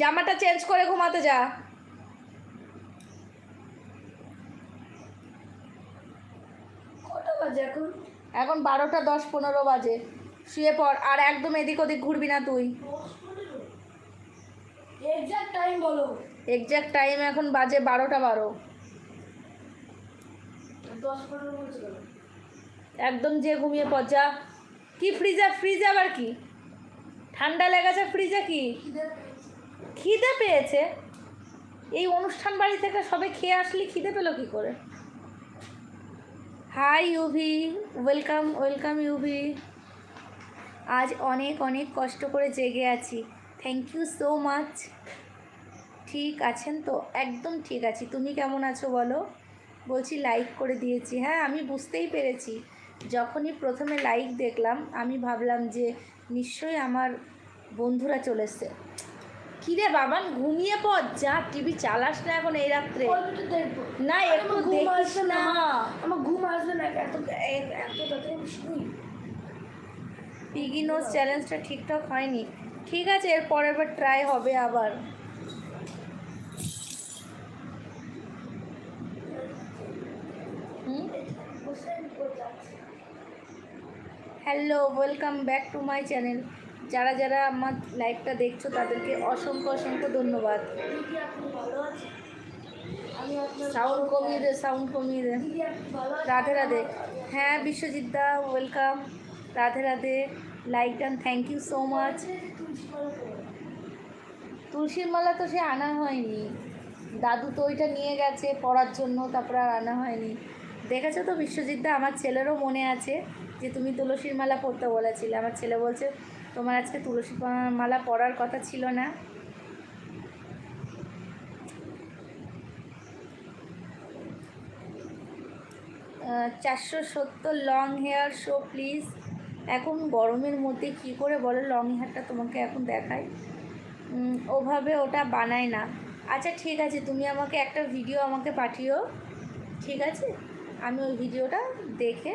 জামাটা চেঞ্জ করে ঘুমাতে যা। এখন? এখন বারোটা দশ পনেরো বাজে। শুয়ে পড় আর একদম এদিক ওদিক ঘুরবি না তুই। এক্সাক্ট টাইম বলো। এক্স্যাক্ট টাইম এখন বাজে বারোটা বারো। একদম যে ঘুমিয়ে পড় যা। কি ফ্রিজে ফ্রিজে আবার কি? ঠান্ডা লেগেছে ফ্রিজে কি? খিদে পেয়েছে। এই অনুষ্ঠান বাড়ি থেকে সবে খেয়ে আসলে, খিদে পেল কি করে? Hi Yuvi welcome welcome Yuvi আজ অনেক অনেক কষ্ট করে জেগে আছি। থ্যাংক ইউ সো মাচ ঠিক আছেন তো? একদম ঠিক আছি। তুমি কেমন আছো বলো? বলছি লাইক করে দিয়েছি। হ্যাঁ আমি বুঝতেই পেরেছি। যখনই প্রথমে লাইক দেখলাম, আমি ভাবলাম যে নিশ্চয়ই আমার বন্ধুরা চলে এসছে। কিরে বাবান ঘুমিয়ে পড়। যা টিভি চালাস না এখন এই রাত্রে। না একটু ঘুম দেখিস আসবে না। আমার ঘুম আসবে না এত এত তাড়াতাড়ি আমি পিগি নোজ চ্যালেঞ্জটা ঠিকঠাক হয়নি। ঠিক আছে এর পরের বার ট্রাই হবে আবার। Hello welcome back to my channel যারা যারা আমার লাইভটা দেখছ, তাদেরকে অসংখ্য অসংখ্য ধন্যবাদ। সাউন্ড কমিয়ে দে সাউন্ড কমিয়ে দে। রাধে রাধে। হ্যাঁ বিশ্বজিৎ দা welcome Radhe Radhe. Like done thank you so much. তুলসীর মালা তো সে আনা হয়নি। দাদু তো ওইটা নিয়ে গেছে পড়ার জন্য, তারপর আর আনা হয়নি। দেখেছ তো বিশ্বজিৎ দা, আমার ছেলেরও মনে আছে যে তুমি তুলসীর মালা পরতে বলেছিলে। আমার ছেলে বলছে তোমার আজকে তুলসী মালা পরার কথা ছিল না। চারশো সত্তর লং হেয়ার শো প্লিজ এখন গরমের মধ্যে কি করে বলো লং হেয়ারটা তোমাকে এখন দেখাই। ওভাবে ওটা বানায় না। আচ্ছা ঠিক আছে, তুমি আমাকে একটা ভিডিও আমাকে পাঠিও। ঠিক আছে? আমি ওই ভিডিওটা দেখে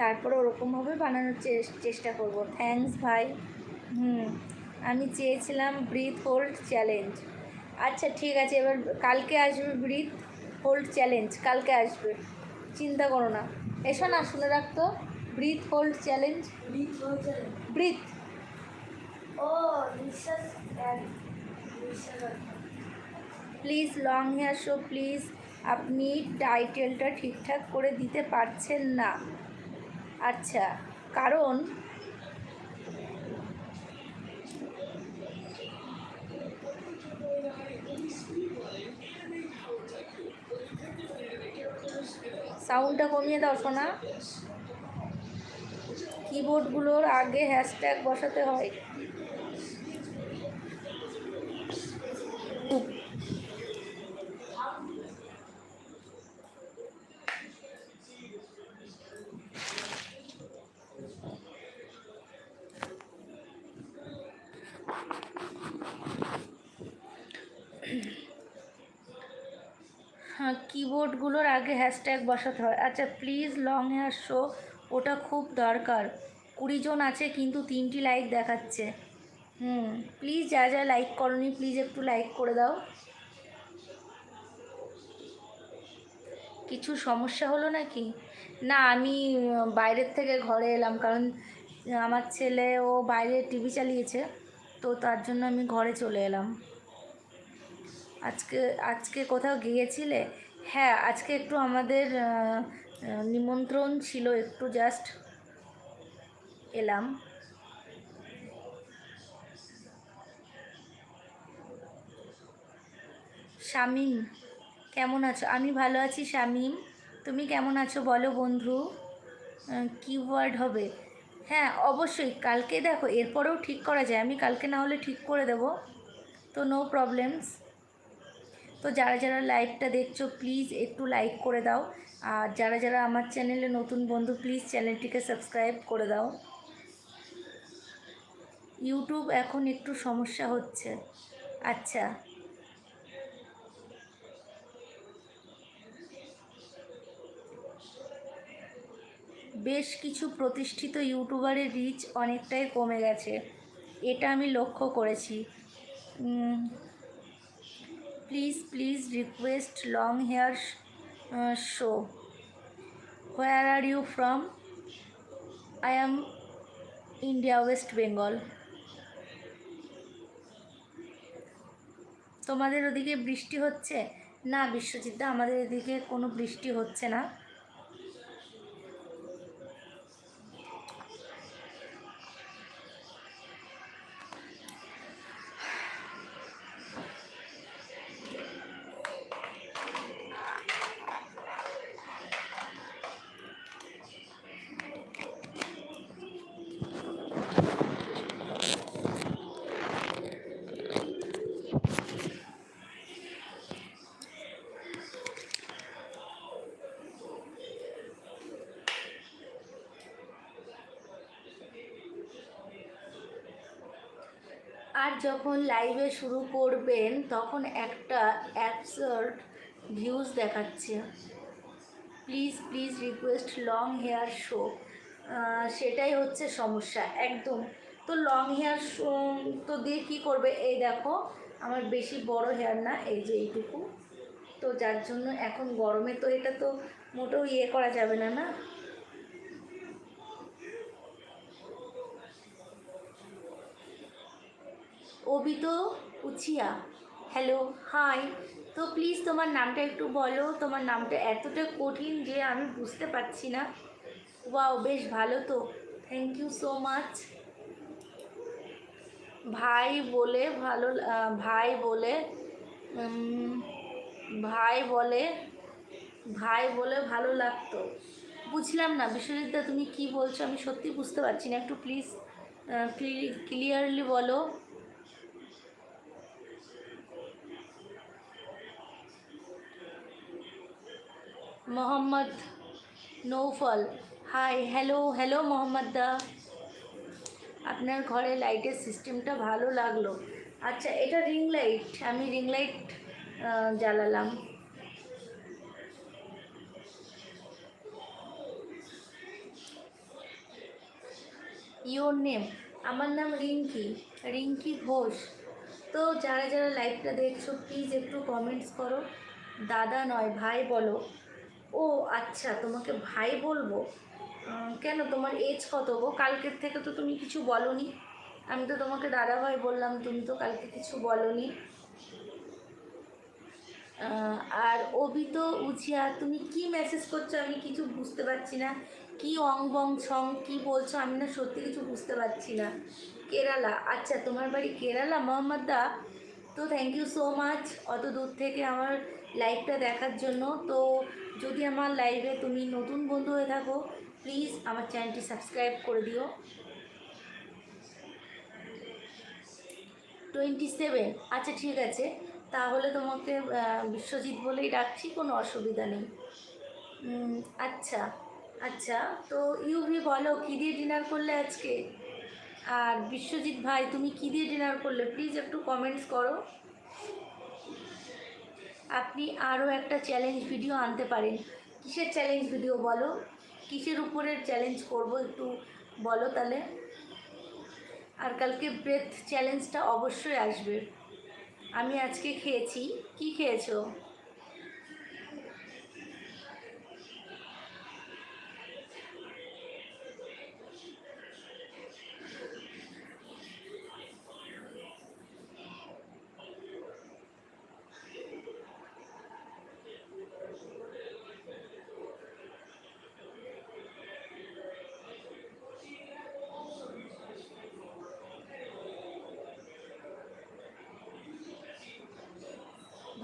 তারপরে ওরকমভাবে বানানোর চেষ্টা করব। থ্যাঙ্কস ভাই হুম আমি চেয়েছিলাম ব্রিথ হোল্ড চ্যালেঞ্জ। আচ্ছা ঠিক আছে এবার কালকে আসবে ব্রিথ হোল্ড চ্যালেঞ্জ কালকে আসবে। চিন্তা করো না। এসো না শুনে রাখতো breath hold challenge. Breath O. Please long hair show please. আপনি টাইটেলটা ঠিকঠাক করে দিতে পারছেন না। আচ্ছা কারণ সাউন্ডটা কমিয়ে দাও শোনা কিবোর্ডগুলোর আগে হ্যাশট্যাগ বসাতে হয়। কিবোর্ডগুলোর আগে হ্যাশট্যাগ বসাতে হয়। আচ্ছা প্লিজ লং হেয়ার শো ওটা খুব দরকার। কুড়ি জন আছে, কিন্তু তিনটি লাইক দেখাচ্ছে। হুম প্লিজ যা যা লাইক করনি প্লিজ একটু লাইক করে দাও। কিছু সমস্যা হলো নাকি? না, আমি বাইরের থেকে ঘরে এলাম, কারণ আমার ছেলে ও বাইরে টিভি চালিয়েছে, তো তার জন্য আমি ঘরে চলে এলাম। আজকে আজকে কোথাও গিয়েছিলে? হ্যাঁ আজকে একটু আমাদের নিমন্ত্রণ ছিল একটু জাস্ট এলাম। শামিম, কেমন আছো? আমি ভালো আছি, শামিম। তুমি কেমন আছো বলো বন্ধু? কি ওয়ার্ড হবে? হ্যাঁ অবশ্যই। কালকে দেখো, এরপরেও ঠিক করা যায়। আমি কালকে না হলে ঠিক করে দেবো। তো নো প্রবলেমস তো যারা যারা লাইভটা দেখছ প্লিজ একটু লাইক করে দাও। আর যারা যারা আমার চ্যানেলে নতুন বন্ধু প্লিজ চ্যানেলটিকে সাবস্ক্রাইব করে দাও। ইউটিউব এখন একটু সমস্যা হচ্ছে। আচ্ছা। বেশ কিছু প্রতিষ্ঠিত ইউটিউবারের রিচ অনেকটাই কমে গেছে। এটা আমি লক্ষ্য করেছি। Please please request long hair show where are you from I am India West Bengal তোমাদের ওদিকে বৃষ্টি হচ্ছে? না বিশ্বজিৎ আমাদের এদিকে কোনো বৃষ্টি হচ্ছে না। আর যখন লাইভে শুরু করবেন, তখন একটা অ্যাবসার্ড ভিউজ দেখাচ্ছে। Please please request long hair show সেটাই হচ্ছে সমস্যা, একদম। তো লং হেয়ার শো তো দিয়ে কী করবে? এই দেখো, আমার বেশি বড় হেয়ার না, এই যে এইটুকু। তো যার জন্য এখন গরমে তো এটা তো মোটেও ইয়ে করা যাবে না না? অবিত উচিয়া হ্যালো হাই তো প্লিজ তোমার নামটা একটু বলো, তোমার নামটা এতটা কঠিন যে আমি বুঝতে পারছি না। ওয়াও বেশ ভালো তো। থ্যাংক ইউ সো মাচ ভাই বলে ভালো ভাই বলে ভাই বলে ভাই বলে ভালো লাগতো। বুঝলাম না, বিশ্বজিৎদা তুমি কি বলছো? আমি সত্যি বুঝতে পারছি না। একটু প্লিজ ক্লিয়ারলি বলো। Mohammad Naufal hi hello hello Mohammad দা. আপনার ঘরে লাইটের সিস্টেমটা ভালো লাগল। আচ্ছা এটা রিং লাইট আমি রিং লাইট জ্বালালাম। ইওর নেম আমার নাম রিঙ্কি। রিঙ্কি ঘোষ। তো যারা যারা লাইভটা দেখছ প্লিজ একটু কমেন্টস করো। দাদা নয়, ভাই বলো। ও আচ্ছা তোমাকে ভাই বলব? কেন তোমার এজ কত গো? কালকের থেকে তো তুমি কিছু বলনি। আমি তো তোমাকে দাদা ভাই বললাম, তুমি তো কালকে কিছু বলনি। আর অবিত উচিয়া তুমি কি মেসেজ করছ আমি কিছু বুঝতে পারছি না। কি অং বং ছং, কি বলছো আমি না সত্যি কিছু বুঝতে পারছি না। কেরালা আচ্ছা তোমার বাড়ি কেরালা, মোহাম্মদ দা? তো থ্যাংক ইউ সো মাচ অত দূর থেকে আমার লাইভটা দেখার জন্য। তো যদি আমার লাইভে তুমি নতুন বন্ধু হয়ে থাকো প্লিজ আমার চ্যানেলটি সাবস্ক্রাইব করে দিও। টোয়েন্টি সেভেন আচ্ছা ঠিক আছে। তাহলে তোমাকে বিশ্বজিৎ বলেই ডাকছি কোনো অসুবিধা নেই। আচ্ছা আচ্ছা। তো ইউভি বলো, কী দিয়ে ডিনার করলে আজকে? আর বিশ্বজিৎ ভাই, তুমি কী দিয়ে ডিনার করলে? প্লিজ একটু কমেন্টস করো। আপনি আরও একটা চ্যালেঞ্জ ভিডিও আনতে পারেন। কিসের চ্যালেঞ্জ ভিডিও বলো? কিসের উপরে চ্যালেঞ্জ করব একটু বলো তাহলে? আর কালকে ব্রেথ চ্যালেঞ্জটা অবশ্যই আসবে। আমি আজকে খেয়েছি। কি খেয়েছো?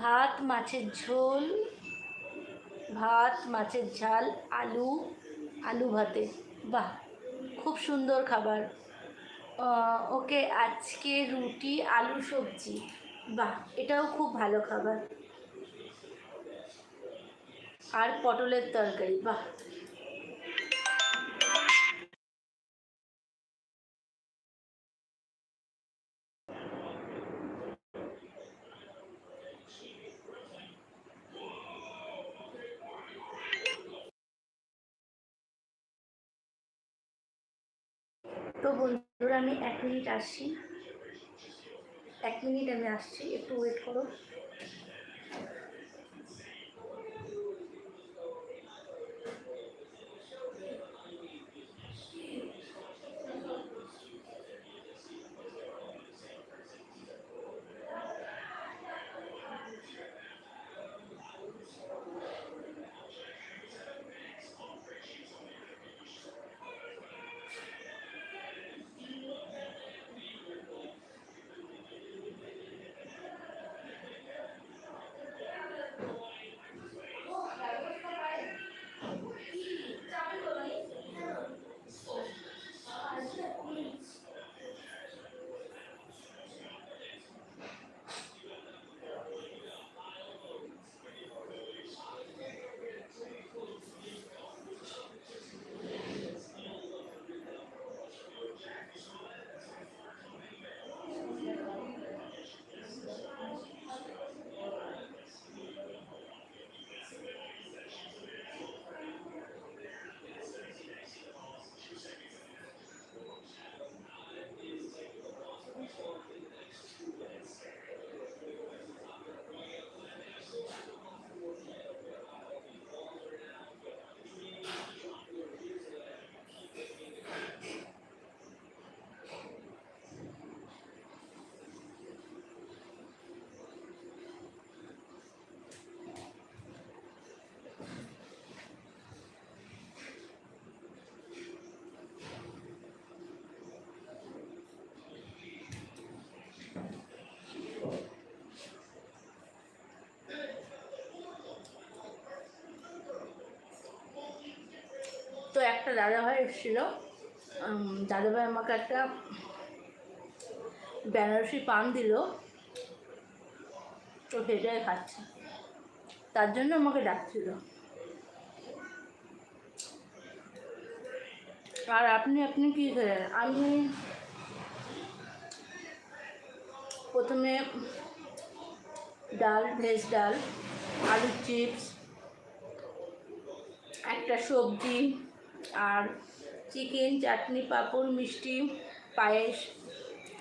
ভাত, মাছের ঝোল, ভাত, মাছের ঝাল, আলু আলু ভাতে। বাহ, খুব সুন্দর খাবার। ওকে আজকে রুটি, আলু, সবজি। বাহ, এটাও খুব ভালো খাবার। আর পটলের তরকারি। বাহ মিনিট আসছি। এক মিনিট আমি আসছি একটু ওয়েট করো। একটা দাদাভাই এসেছিল। দাদাভাই আমাকে একটা বেনারসি পান দিল। তো সেটাই খাচ্ছে। তার জন্য আমাকে ডাকছিল। আর আপনি আপনি কী খেলেন? আমি প্রথমে ডাল, ভেজ ডাল, আলুর চিপস, একটা সবজি আর চিকেন, চাটনি, পাঁপড়, মিষ্টি, পায়েস।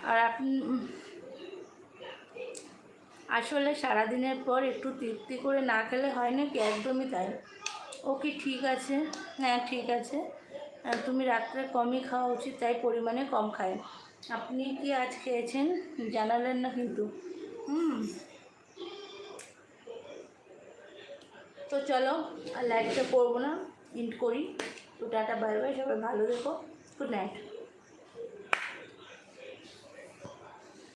আর আপনি আসলে সারাদিনের পর একটু তৃপ্তি করে না খেলে হয় না কি একদমই তাই। ওকে, ঠিক আছে। হ্যাঁ ঠিক আছে। তুমি রাত্রে কমই খাওয়া উচিত, তাই পরিমাণে কম খায়। আপনি কি আজ খেয়েছেন? জানালেন না কিন্তু। হুম। তো চলো, আর লাইটটা করব না ইন্ট করি। তো টাটা বাই বাই সবাই ভালো দেখো গুড নাইট